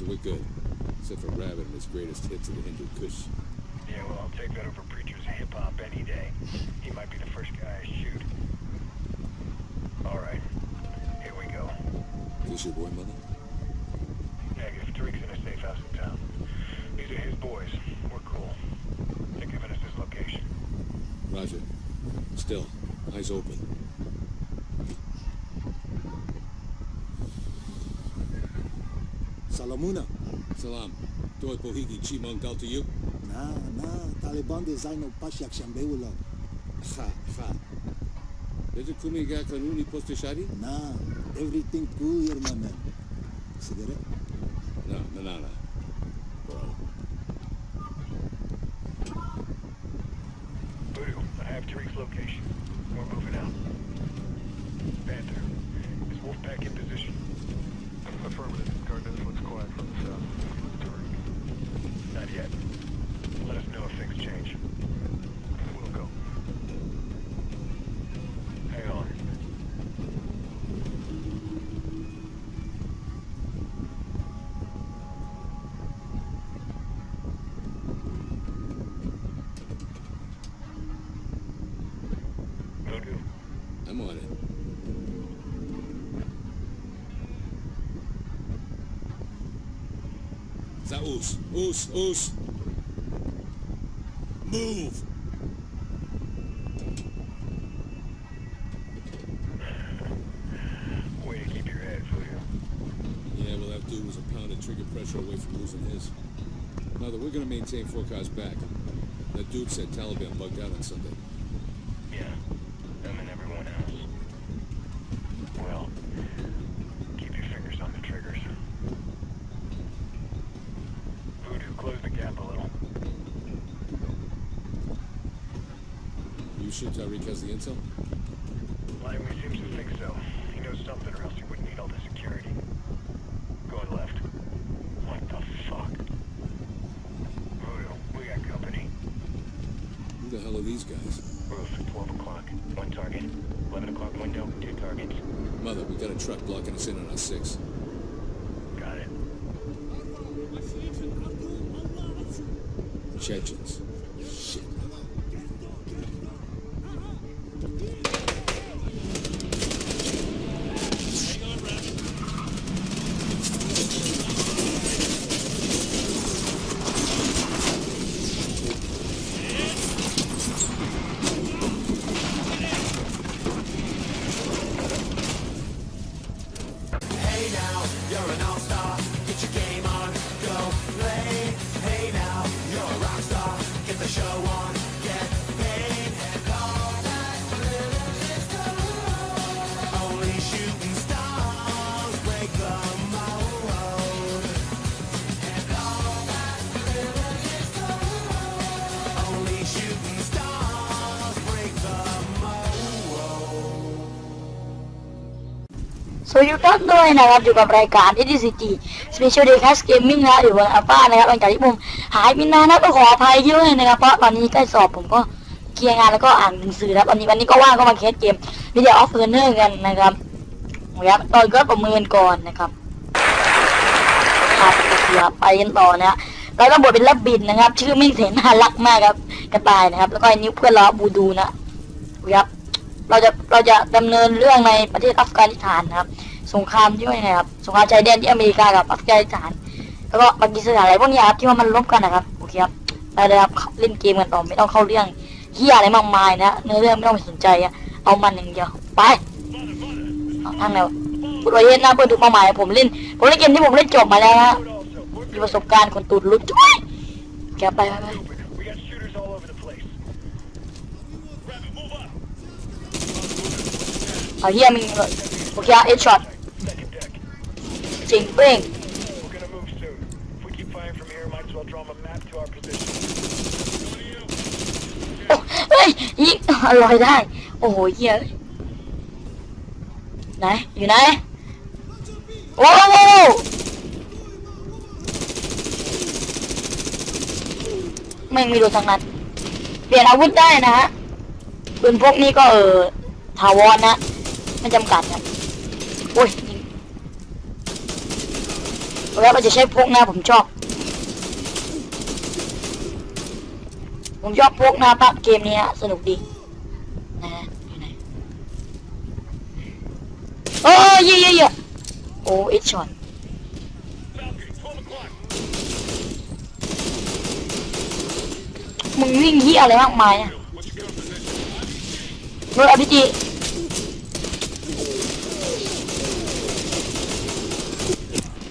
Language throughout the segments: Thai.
Roger, we're good. Except for Rabbit and his greatest hits of the Hindu Kush. Yeah, well, I'll take that over Preacher's hip-hop any day. He might be the first guy I shoot. All right. Here we go. Is this your boy, mother? Negative. Tariq's in a safe house in town. These are his boys. We're cool. They're giving us his location. Roger. Still. Eyes open. Salamuna. Salam. Tu ai pohigi chi mangal to you? Na, na, Taliban de zaino pashi akshambe ula. Ha, ha. Deci cum e gea canuni posteșari? Na, everything cool, your man. Cigarette? Da, na, na, na, na. Oos. Oos, Oos. Move! Way to keep your head, Voodoo. Yeah, well, that dude was a pound of trigger pressure away from losing his. Mother, we're gonna maintain four cars back. That dude said Taliban bugged out on Sunday. You sure Tariq has the intel? สวัสดีทุกท่านด้วยนะครับอยู่กับรายการ EDCG Special Day Cast Gaming นะอยู่บนอัลฟานะครับหลังจากที่ผมหายไปนานนะก็ขออภัยด้วยนะครับเพราะตอนนี้ใกล้สอบผมก็เคลียร์งานแล้วก็อ่านหนังสือครับวันนี้วันนี้ก็ว่างก็มาเคสเกมวิดีโอออฟเฟอร์เนอร์กันนะครับนะครับตอนก็ประเมินก่อนนะครับครับเดี๋ยวไปกันต่อนะแล้วก็บทเป็นรับบินนะครับ ชื่อไม่งเสนารักมากครับกระต่ายนะครับ แล้วก็นิ้วเพื่อนล้อบูดูนะครับเราจะเราจะดำเนินเรื่องในประเทศอัฟกานิสถานนะครับ สงครามด้วยนะครับสงครามชายแดนที่อเมริกากับอัฟกานิสถานแล้วก็ปากีสถานอะไรพวกนี้ครับที่ว่ามันลบกันนะครับโอเคครับไปเลยครับเล่นเกมกันต่อไม่ต้องเข้าเรื่องเฮียอะไรมากมายนะเนื้อเรื่องไม่ต้องไปสนใจอะเอามันอย่างเดียวไปเอาทางไหนวะพูดไว้เย็นนะเพื่อดูเป้าหมายผมเล่นผมเล่นเกมที่ผมเล่นจบมาแล้วนะมีประสบการณ์คนตูดลุดจุ้ยแกไปไปไปเอาเฮียมีโอเคเอช็อต จริงเป้ง We're gonna move soon. If we keep firing from here, might as well draw 'em a map to our position. โอ้เฮ้ยยิงลอยได้ โอ้โหเหี้ยไหน อยู่ไหน โอ้โหไม่งมีรูทางนั้น เปลี่ยนอาวุธได้นะฮะปืนพวกนี้ก็เออถาวรนะ ไม่จำกัดนะโอ้ยยิง แล้วเราจะใช้พวกหน้าผมชอบ ผมชอบพวกหน้าปะเกมนี้ฮะสนุกดีนะอยู่ไหนโอ้ยเยอะเยอะโอ้เอ็ดช็อตมึงวิ่งที่อะไรมากมายอะเมื่ออภิจี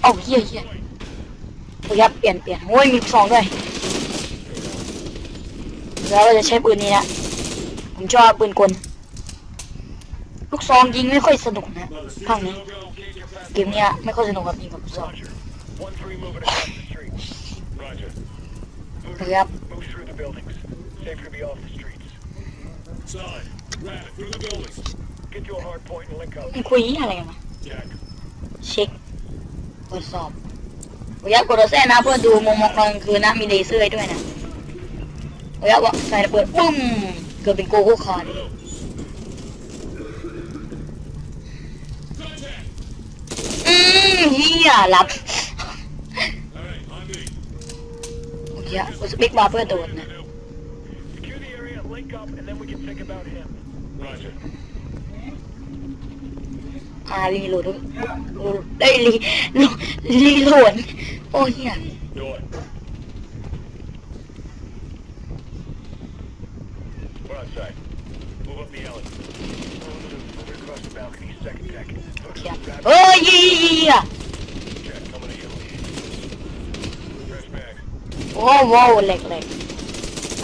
อ้าเฮียเฮียโอ้ยครับเปลี่ยนเปลี่ยนโอ้ยมีลูกซองด้วยแล้วเราจะใช้ปืนนี้นะผมชอบปืนกลลูกซองยิงไม่ค่อยสนุกนะภาคนี้เกมเนี้ยไม่ค่อยสนุกกับยิงกับลูกซอง Roger. One three moving across the street. Roger. Move, Yep. move through the buildings. Safe to be off the streets. Solid. Rapid. Through the buildings. Get to a hard point and link up. มึงคุยอะไรกันวะ Jack. เช็ค ตรวจสอบระยะกดแซ่นะเพื่อดูมุมมองกลางคืนนะมีเลเซอร์ให้ด้วยนะระยะว่าใส่ระเบิดปุ้มเกิดเป็นโกโก้คาร์ดอืมเฮียหลับโอเคอะกดสเปกบาร์เพื่อโดดนะ the area, link up, and then we can think about him. Roger. อ่ารีโหลดได้ยรีโหลดรีโหลดโอ้เฮีย Door. We're outside. Move up the alley. Moving across the balcony, second deck. โอเคอะเฮ้ยเฮียเฮีย Jack, coming to you. Fresh bag. โอ้โว้าวแหลกแหลก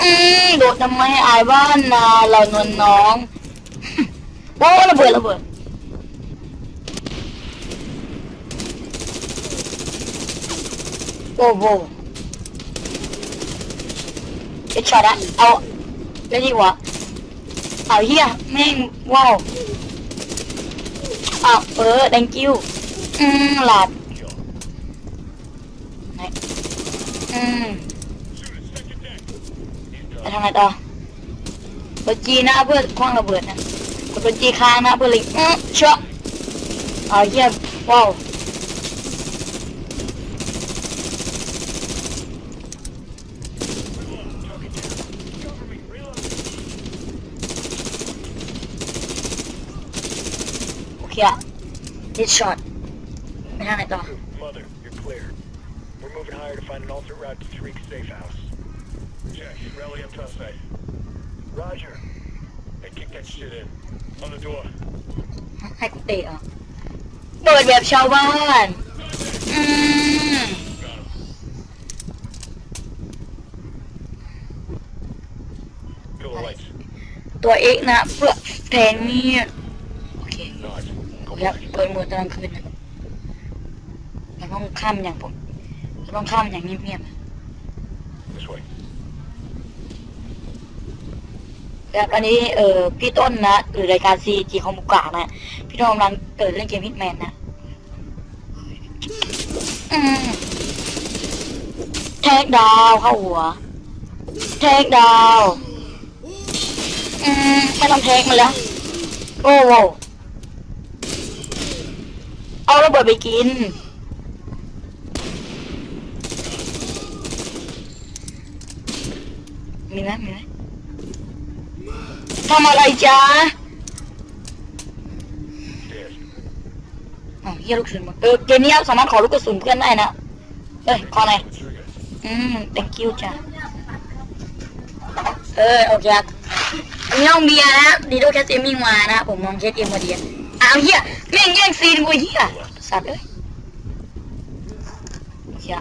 อืมโดดทำไมอายบ้านนาเรานวลน้องโอ้ระเบิดระเบิด โอ้โหเอ็ดช็อตอะเอาแล้วดีกว่าเอาเฮียแม่งว้าวเอาเออ thank you อืมหลับไหนอืม Shoot it, second deck. He's ไปทางไหนต่อกดจีนะเพื่อคว้างระเบิดนะกดตัวจีค้างนะเพื่อลิงอื้อเชาะเอาเยี่ยว้าว โอเคอะดิช็อตไปทางไหนต่อ Mother, you're clear. We're moving higher to find an alternate route to Tariq's safe house. Jack, rally up top side. Roger. Hey, kick that shit in. On the door. ให้กูเตะเหรอ่ะเปิดแบบชาวบ้าน อืม Got him. Kill the lights. ตัวเอกนะเพื่อแทงนี่โอเค Nod. ครับเปิดโหมดกลางคืนนะเราต้องข้ามอย่างผมเราต้องข้ามอย่างเงียบๆนะ This way. ครับอันนี้เอ่อพี่ต้นนะหรือรายการซีจีของบุกกานะพี่ต้นกำลังเกิดเล่นเกมฮิตแมนนะอืมแทกดาวเข้าหัวแทกดาวอืมไม่ต้องแทกมันแล้ว โอ้โห เอาระเบิดไปกิน มีไหมมีไหมทำอะไรจ๊ะ Stairs. อ๋อเฮียลูกกระสุนหมดเออเกมนี้สามารถขอลูกกระสุนเพื่อนได้นะเอ้ยขอหน่อยอืม thank you จ้ะเออโอเคครับอันนี้ห้องเบียร์นะดีโดแคสเอมิ่งมานะผมมองเช็ดเอ็มพอดีอ้าวเฮียแม่งแย่งซีนกูเฮีย สัตว์เอ้ยเฮีย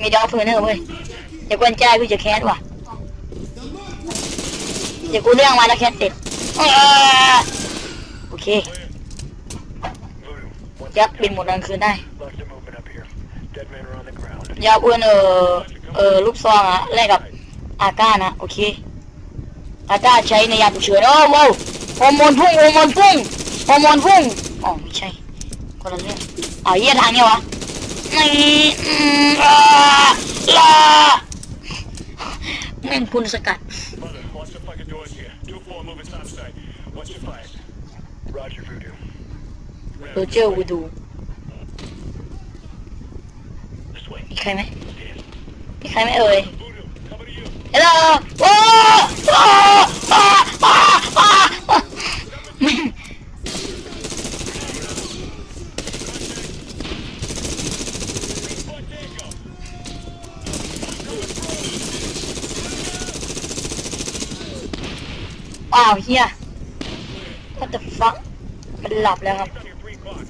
มีดอฟเฟอร์เนอร์เว้ยเดี๋ยวกวนใจกูจะแคสว่ะ เดี๋ยวกูเรื่องมาแล้วแคสเสร็จโอเคยับเป็นหมดกลางคืนได้ยาอ้วนเออเออลูกซองอะแลกกับอาก้านะโอเคอาก้าใช้ในยาฉุกเฉินโอ้โว้วฮอร์โมนพุ่งฮอร์โมนพุ่งฮอร์โมนพุ่งอ๋อไม่ใช่ คนละเรื่องอ๋อเยี่ยทางเนี้ยวะนี่อืมอ่าลาแม่งคุณสกัด Mother, watch the fucking doors here. What's your fight? Roger, Voodoo. โรเจอร์วูดู This way. มีใครไหมมีใครไหมเอ่ย Voodoo, coming to you. ฮัลโหลโอ้โอ้โอ้ อ้าวเฮีย what the fuck มันหลับแล้วครับ On your three clock.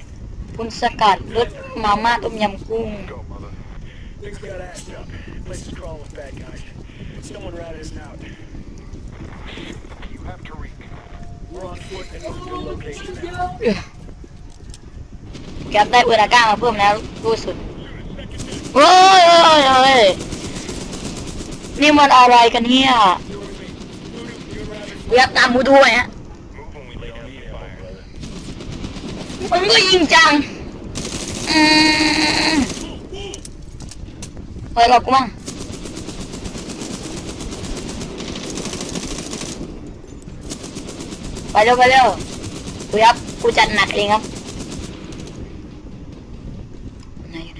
คุณสกัดรสมาม่าต้มยำกุ้ง Go, mother. Things got assed up. Place is crawling with bad guys. Someone routed us out. You have Tariq. We're on foot and moving to a location now. แก็บได้เวลาก้ามาเพิ่มแล้วรู้สุดโอ้ยโอ้ยโอ้ยนี่มันอะไรกันเนี่ย เวียบตามมูด้วยฮะมันก็ยิงจังอืมเฮ้ยหลบกูมั่งไปเร็วไปเร็วกูยับกูจัดหนักเองครับไหนอยู่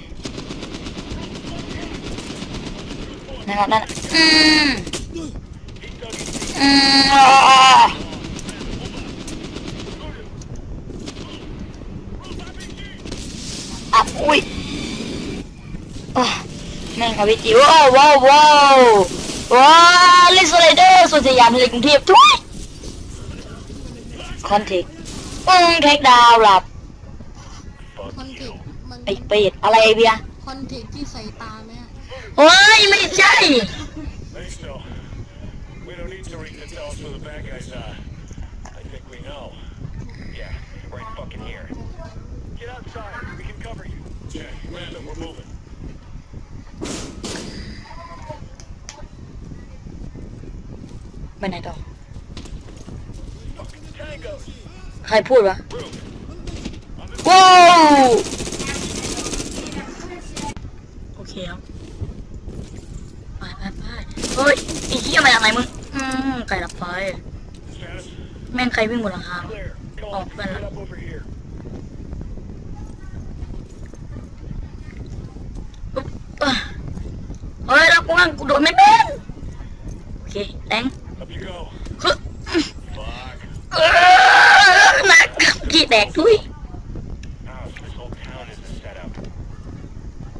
ไหนนะครับนั่นอืม อืมอ่าอะอุ้ยอะแม่งครับพี่จิ๋วว้าวว้าวว้าวว้าวลิสไลเดอร์ส่วนสยามทะเลกรุงเทพทุยคอนเทกอืมเทคดาวหลับคอนเทกต์มันไอ้เป็ดอะไรไอ้เบียร์คอนเทกต์ที่ใส่ตาไหมอะโอ้ยไม่ใช่ outside. We can cover you. Jack, Random, we're moving. ไปไหนต่อ Tangos. ใครพูดวะ Room. ว้าวโอเคครับไปไปไปเฮ้ยไอ้เหี้ยมาจากไหนมึง อืมไก่หลับไป Status. แม่งใครวิ่งบนหลังคา Clear. Come Oh, on, well. get up over here. ปุ๊บอะเฮ้ยแล้วกูนั่งกูโดดไม่เป็นโอเคแรง Up you go. ฮึ Fuck. เออหนักกี่แตกทุย Oh, so this whole town is a setup.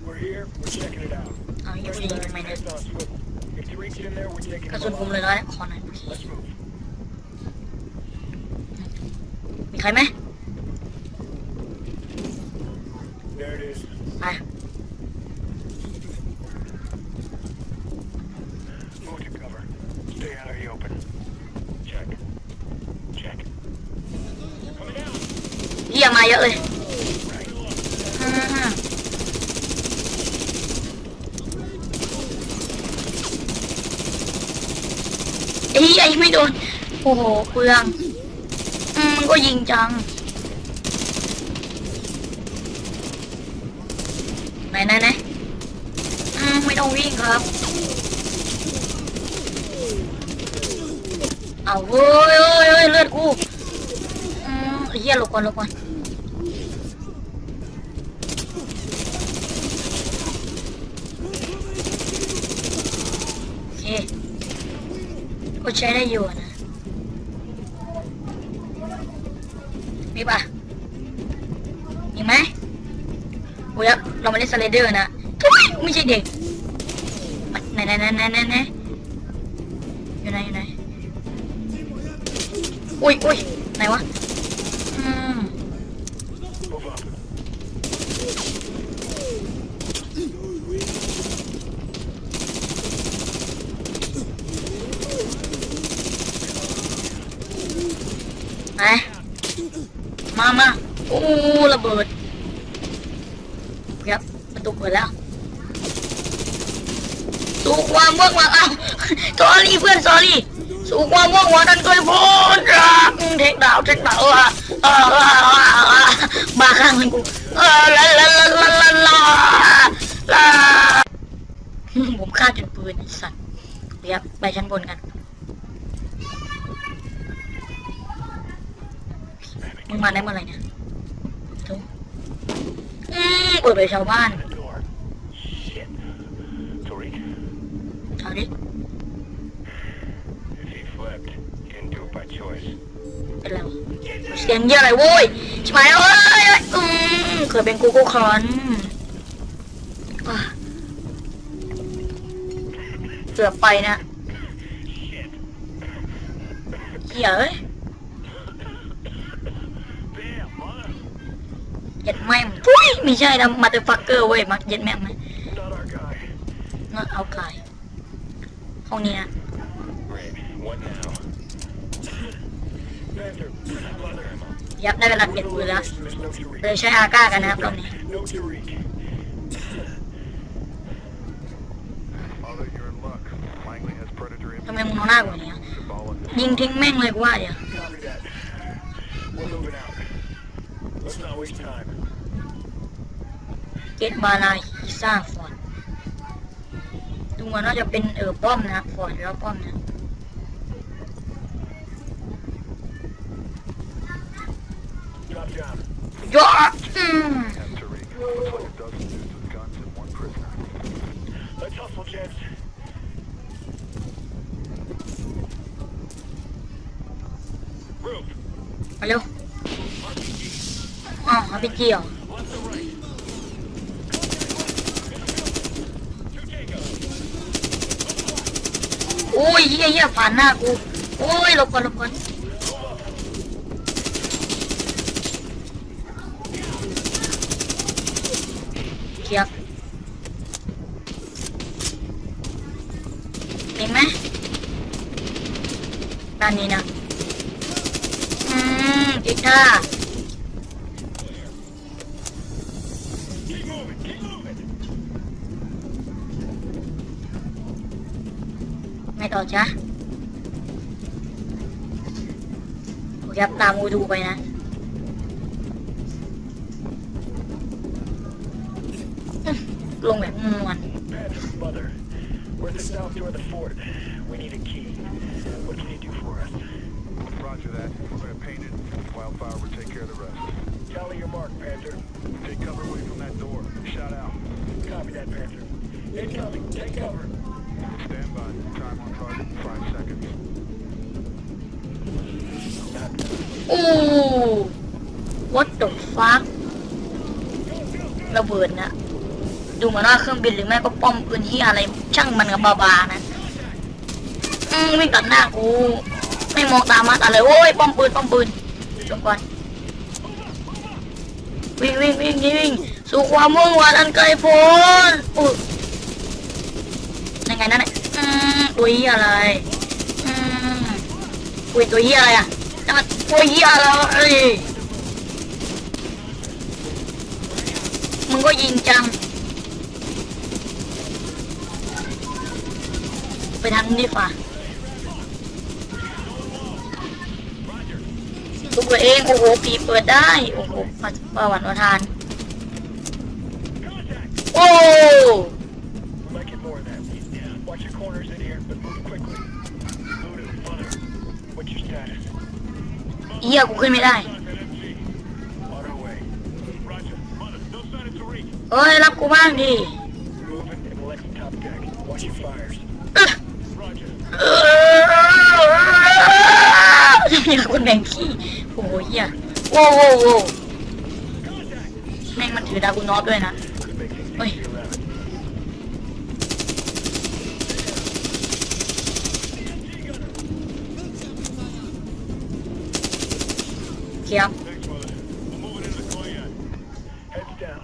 We're here. We're checking it out. เอาอย่าไปยิงทำไมเนี่ย Heads on swivel. If Tariq's in there, we're taking กระ him สุนผม alive. เลยร้อยขอหน่อยโอเค Let's move. มีใครไหม There it is. ไป Move to cover. Stay out of the open. Check. Check. Coming out. เหี้ยมาเยอะเลยอืมไอ้เหี้ยยิงไม่โดน โอ้โหเปลืองอืมมันก็ยิงจัง ไหนไหนไหนอืมไม่ต้องวิ่งครับ เอาเฮ้ยเฮ้ยเฮ้ยเลือดกูอืมเหี้ยหลบก่อนหลบก่อนโอเคก็ใช้ได้อยู่นะ มีป่ะมีไหมโอ้ยเรามาเล่นสไลเดอร์นะไม่ใช่เด็กไหนไหนไหนไหนไหนอยู่ไหนอยู่ไหนอุ้ยอุ้ยไหนวะอืมไหน มามาโอ้ระเบิดครับประตูเปิดแล้วสู่ความว่างว่างอ้าวสอรี่เพื่อนสอรี่สู่ความว่างว่างนั้นเคยพูดรักเทคดาวเทคดาวอะอ่าอ่าอ่าอ่าบ้าข้างมันกูเออลาลาลาลาลาลาลาผมฆ่าจนปืนสัตว์เดี๋ยวไปชั้นบนกัน มึงมาได้เมื่อไหร่เนี่ยทุอืมเปิดไปชาวบ้าน The door. Shit. Tariq, เอาดิ if he flipped, he didn't do it by choice. เป็นไรวะเสียงเยอะอะไรโว้ยชิบหายเอ้ยอืมเคยเป็นกูกูคอนเกือบไปนะเหี้ยเอ้ย Bam, mother. เย็ดแม่งอุ้ยไม่ใช่นะมาเตอร์ฟักเกอร์เว้ยมักเย็ดแม่งไหมนั่นเอาไก่ห้องนี้นะยับได้เวลาเปลี่ยนปืนแล้วเลยใช้อาก้ากันนะครับรอบนี้ทำไมมึงเอาหน้ากูอย่างเนี้ย Ebola ยิงทิ้งแม่งเลยกูว่าเดี๋ยว Copy that. We're moving out. Let's not waste time. เกตบาลาฮีซ่าฟอร์ดดูเหมือนว่าจะเป็นเออป้อมนะครับฟอร์ดแล้วป้อมนะ Drop down. ยอดอืม and Tariq. Looks like a dozen dudes with guns and one prisoner. Let's hustle, gents. มาเร็ว อ๋อเอาไปเกี่ยวโอ้ยเฮียเฮียผ่านหน้ากู โอ้ยหลบก่อนหลบก่อนเกียบเห็นไหมด้านนี้นะ อืมกีตาร์ Keep moving, keep moving. ไม่ต่อ จ้ะโอเคครับตามกูดูไปนะอืมลงแบบนวล Panther, mother. We're at the south door of the fort. We need a key. What can you do for us? Roger that. We're going to paint it. Wildfire will take care of the rest. Tally your mark, Panther. Take cover away from that door. Shot out. Copy that, Panther. Incoming. Take cover. Stand by. Time on target. Five seconds. โอ้ what the fuck ระเบิดนะ ดูเหมือนว่าเครื่องบินหรือไม่ก็ป้อมปืนที่อะไร ช่างมันกับบาบานะ อืมวิ่งตัดหน้ากู ไม่มองตามมาตาเลยโอ้ย ป้อมปืน ป้อมปืนลงก่อน วิ่งวิ่งวิ่งวิ่ง สู่ความมุ่งหวังอันไกลโพ้นอ ไงนั่นแหละอืมตัวเหี้ยอะไรอืมอุ้ยตัวเหี้ยอะไรอะนั่นตัวเหี้ยอะไรเอ้มึงก็ยิงจัง ไปทางนี้ดีกว่าตัวเอง โอ้โหปีเปิดได้ โอ้โหมาประวันประทาน โอ้ เหี้ยกูขึ้นไม่ได้ On our way. Roger. Mother, no sign of Tariq. เอ้ยรับกูบ้างดิ Moving and we'll exit top deck. Watch your fires. เอ้อ Roger. เออมีคนแบ่งขี้โอ้โหเหี้ยโว้วโว้วโว้ว Contact. แม่งมันถือดากูนอฟด้วยนะ Could make things คีย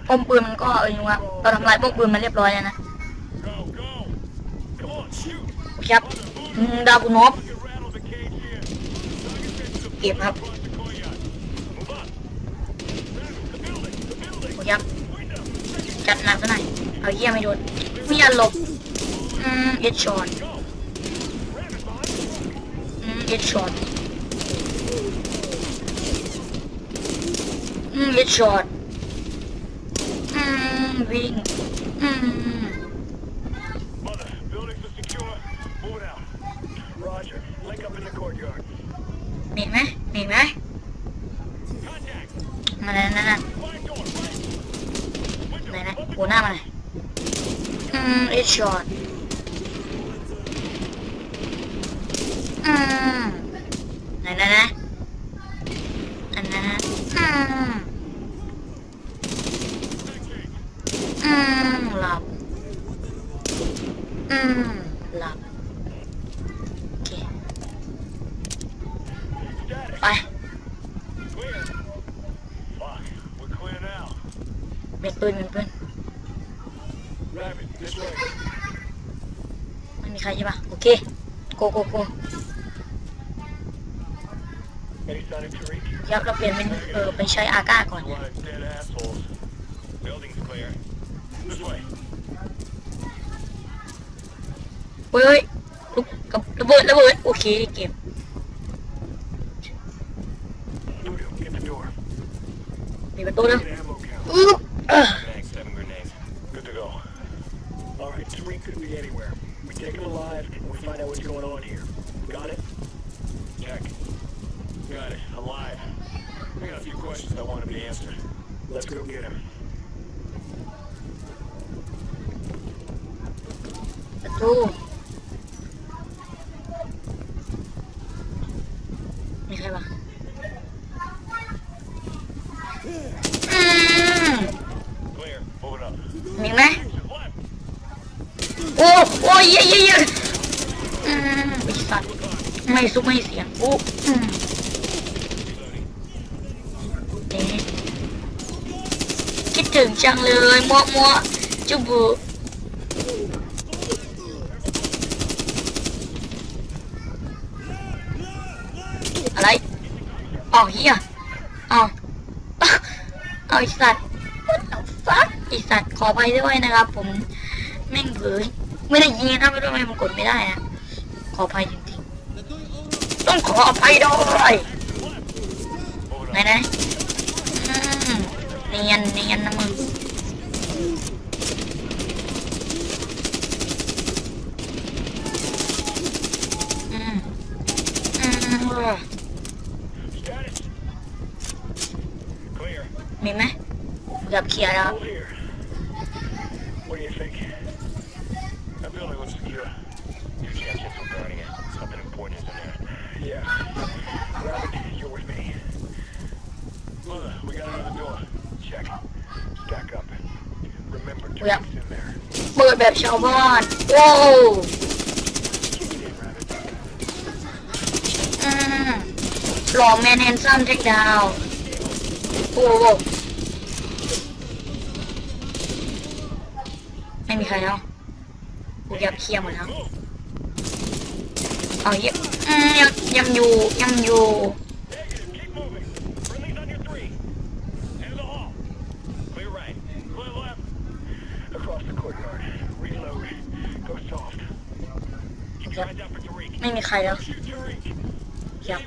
ป้อมปืนมันก็เออยังวะเราทำลายป้อมปืนมาเรียบร้อยแล้วนะครับดาวกุนบเก็บครับโอเคครับจัดหนักซะหน่อยเอาเยี่ยไม่โดนมีอันหลบอืมเอ็ดชอตอืมเอ็ดช็อต อืมเลดช็อตอืมวิ่งอืม Mother, buildings are secure. Move it out. Roger. Link up in the courtyard. มีไหมมีไหม Contact. มาแล้วนั่นน่ะ Fire door. Fire. ไหน Window. นะ Up the โหหน้ามาเลยอืมเลดช็อต เดี๋ยวเราเปลี่ยนเป็นเออไปใช้อาก้าก่อนนะเฮ้ยลุกกับระเบิดระเบิดโอเคเก็บปิประตูนะอืออ Thanks, seven grenades. Good to go. All right, Tariq could be anywhere. We take him alive, and we find out what's going on here. Got it? Check. Got it. Alive. I got a few questions I want to be answered. Let's go get him. ประตูมีใครปะอืม Clear. Moving up. มีไหม Just left. โอ้โอ้ยเยอะเยอะเยอะอืมไอ้สัตว์ไม่ซุกไม่เสียงโอ้อืมเอ๊ะคิด ถึงจังเลยมัวมัวจุบุอะไรอ๋อเฮียอ๋อเอาไอสัตว์ What the fuck ไอสัตว์ขอไปด้วยนะครับ ผมแม่งเผยไม่ได้ยิงนะไม่รู้ทำไมมันกดไม่ได้นะขออภัยจริงๆต้องขออภัยด้วยไหนไหนอืม เนียนเนียนนะมึงอืมอืม Status. Clear. มีไหมเกือบเคลียร์แล้ว Hold here. What do you think? That building looks secure. Your chances regarding it. Something important is in there. Yeah. Rabbit, you're with me. Mother, we got another door. Check. Stack up. Remember, Yeah. Tariq's in there. เปิดแบบ ชาวบ้านโว้ว Kick it in, Rabbit. อืมหลอกแมนแฮนซัมเทคดาวโอ้โหไม่มีใครแล้วกูอยากเคลียร์หมดแล้วเอาเยอะอืมยังยังอยู่ยังอยู่ Negative. Keep moving. Friendly's on your three. End of the hall. Clear right. Clear left. Across the courtyard. Reload. Go soft. Keep your eyes out for Tariq. ไม่มีใครแล้ว Shoot Tariq. ครับ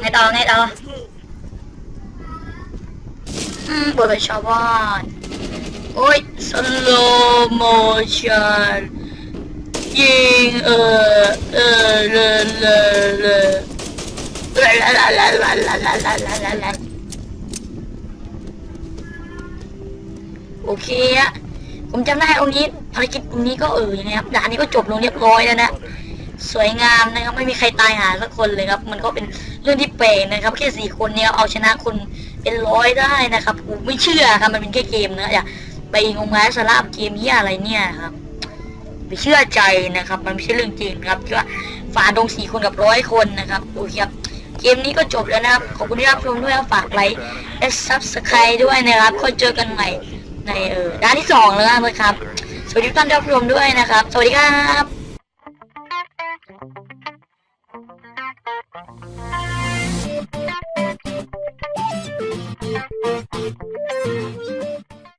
ไงต่อไงต่ออืมเปิดชาวบ้านโอ้ยสโลโมชั่นยิงเออเออเลเลเลอลาลาลาลาลาลาลาลาลาลาโอเคอะ ผมจำได้องค์นี้ภารกิจองค์นี้ก็เออยังไงครับด่านนี้ก็จบลงเรียบร้อยแล้วนะสวยงามนะครับไม่มีใครตายหาสักคนเลยครับ มันก็เป็นเรื่องที่แปลกนะครับ แค่สี่คนเนี่ยเอาชนะคนเป็นร้อยได้นะครับผมไม่เชื่อครับมันเป็นแค่เกมนะอย่าไปงมงายสาระกับเกมเหียอะไรเนี่ยครับไม่เชื่อใจนะครับ มันไม่ใช่เรื่องจริงครับที่ว่าฝ่าดงสี่คนกับร้อยคนนะครับโอเคครับเกมนี้ก็จบแล้วนะครับขอบคุณที่รับชมด้วยฝากไลค์และซับสไครต์ด้วยนะครับค่อยเจอกันใหม่ ในเออด้านที่สองแล้วกันครับ สวัสดีทุกท่านที่รับชมด้วยนะครับ สวัสดีครับ